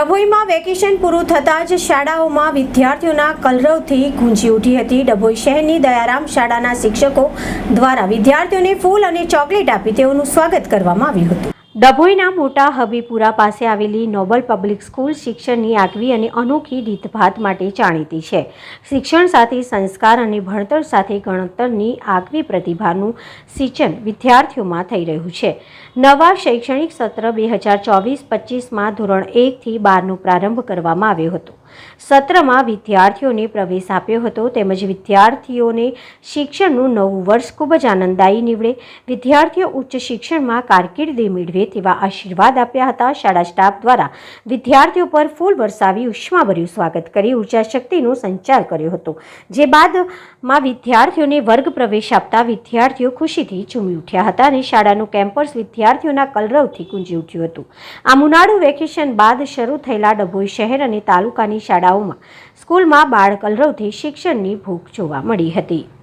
ડભોઈમાં vacation પૂરું થતાં જ શાળાઓમાં વિદ્યાર્થીઓના કલરવથી ગુંજી ઉઠી હતી. ડભોઈ શહેરની દયારામ શાળાના શિક્ષકો દ્વારા વિદ્યાર્થીઓને ફૂલ અને ચોકલેટ આપી તેઓનું સ્વાગત કરવામાં આવ્યું હતું. ડભોઈના મોટા હબીપુરા પાસે આવેલી નોબલ પબ્લિક સ્કૂલ શિક્ષણની આગવી અને અનોખી રીતભાત માટે જાણીતી છે. શિક્ષણ સાથે સંસ્કાર અને ભણતર સાથે ગણતરની આગવી પ્રતિભાનું સિંચન વિદ્યાર્થીઓમાં થઈ રહ્યું છે. નવા શૈક્ષણિક સત્ર બે હજાર ચોવીસ પચીસમાં ધોરણ એકથી બારનો પ્રારંભ કરવામાં આવ્યો હતો. સત્રમાં વિદ્યાર્થીઓને પ્રવેશ આપ્યો હતો, તેમજ વિદ્યાર્થીઓને શિક્ષણનું નવું વર્ષ ખૂબ જ આનંદદાયી નીવડે. વિદ્યાર્થીઓ ઉચ્ચ શિક્ષણમાં કારકિર્દી મેળવે તેવા આશીર્વાદ આપ્યા હતા. શાળા સ્ટાફ દ્વારા વિદ્યાર્થીઓ પર ફૂલ વરસાવી ઉષ્માભર્યું સ્વાગત કરી ઊર્જા શક્તિનો સંચાર કર્યો હતો. જે બાદમાં વિદ્યાર્થીઓને વર્ગ પ્રવેશ આપતા વિદ્યાર્થીઓ ખુશીથી ઝૂમી ઉઠ્યા હતા અને શાળાનું કેમ્પસ વિદ્યાર્થીઓના કલરવથી ગુંજી ઉઠ્યું હતું. આ ઉનાળુ વેકેશન બાદ શરૂ થયેલા ડભોઈ શહેર અને તાલુકાની શાળાઓમાં સ્કૂલમાં બાળ કલરવથી શિક્ષણની ભૂખ જોવા મળી હતી.